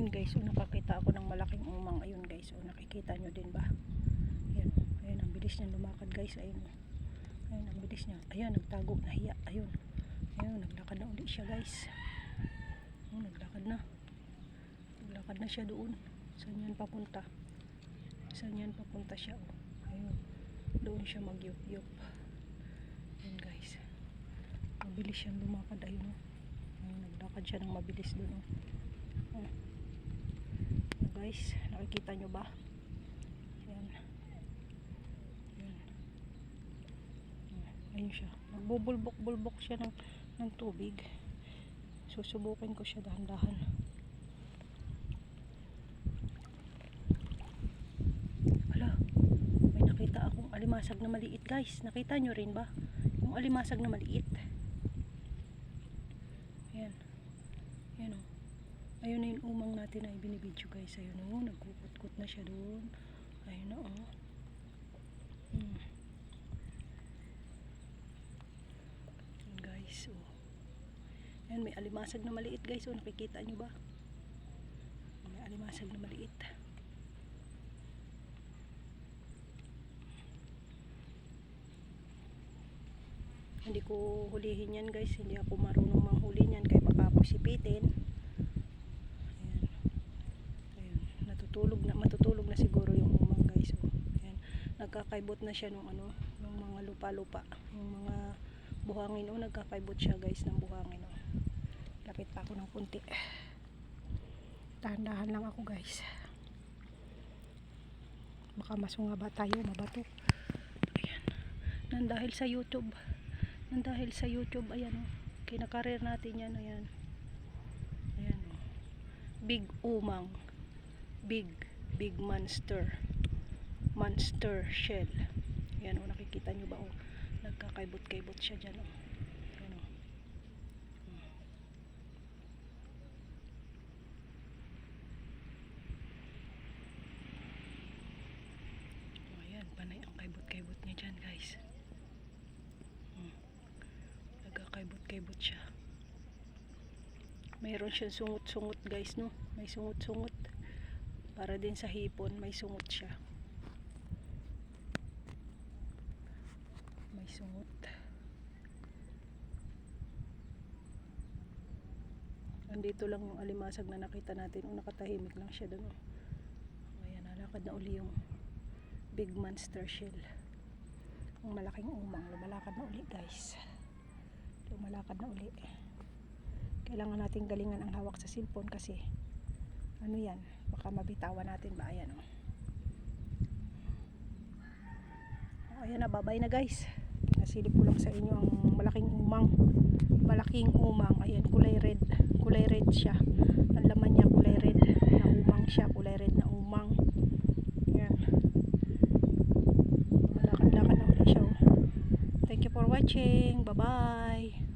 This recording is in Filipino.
Yun guys, oh, nakakita ako ng malaking umang. Ayun guys, oh, nakikita nyo din ba? Ayun, oh, ayun, ang bilis niya lumakad guys. Ayun, ayun, ang bilis niya. Ayun, nagtago, nahiya. Ayun, ayun, naglakad na ulit siya guys. Ayun, naglakad na. Naglakad na siya doon. Saan yan papunta? Saan yan papunta siya? Oh. Ayun, doon siya magyup-yup. Ayun guys. Mabilis siyang lumakad. Ayun, oh. Naglakad siya ng mabilis doon. Oh. Oh. Guys, nakikita nyo ba? Ayan. Ayan. Ayun siya. Nagbubulbok-bulbok siya ng, ng tubig. Susubukin ko siya dahan-dahan. Hala, may nakita akong alimasag na maliit guys. Nakita nyo rin ba? Yung alimasag na maliit. Ayan. Ayan o. Ayun na yung umang natin na ibinibidyo guys. Ayun o, nagkukut-kut na siya doon. Ayun na o. Hmm. Guys o. Ayan, may alimasag na maliit guys o. Nakikita nyo ba? May alimasag na maliit. Hindi ko hulihin yan guys. Hindi ako marunong manghuli niyan. Kaya baka ako sipitin. Ayan. Ayan. Natutulog na, matutulog na siguro yung umang guys. Oh. Ayan. Nagkakaibot na siya nung ano, yung mga lupa-lupa. Yung mga buhangin. Oh, nagkakaibot siya guys ng buhangin. Oh. Lapit pa ako ng punti. Dahan-dahan lang ako guys. Baka masunga ba tayo, mabato. Ayan. Nang dahil sa YouTube. Nang dahil sa YouTube, ayan oh. Kinakarir natin yan, ayan. Ayan oh. Big umang. Big, big monster. Monster shell. Ayan oh, nakikita nyo ba oh. Nagkakaibot-kaibot siya dyan. Ayan oh. Oh, ayan, panay ang kaibot-kaibot niya dyan guys. Hmm. Nagkakaibot-kaibot siya. Mayroon siyang sungot-sungot guys no. May sungot-sungot. Para din sa hipon, may sungot siya. May sungot. Andito lang yung alimasag na nakita natin. O nakatahimik lang siya doon. Oh. Ayan, nalakad na uli yung big monster shell. Ang malaking umang. Lumalakad na uli guys. Lumalakad na uli. Kailangan nating galingan ang hawak sa cellphone kasi ano yan, baka mabitawan natin ba? Ayan oh. Oh, ayan na, babay na guys. Nasilip ko lang sa inyo ang malaking umang. Malaking umang. Ayan, kulay red. Kulay red siya. Ang laman niya kulay red. Na umang siya. Kulay red na umang. Ayan. Malakad-lakad na ulit siya. oh. Thank you for watching. Bye-bye.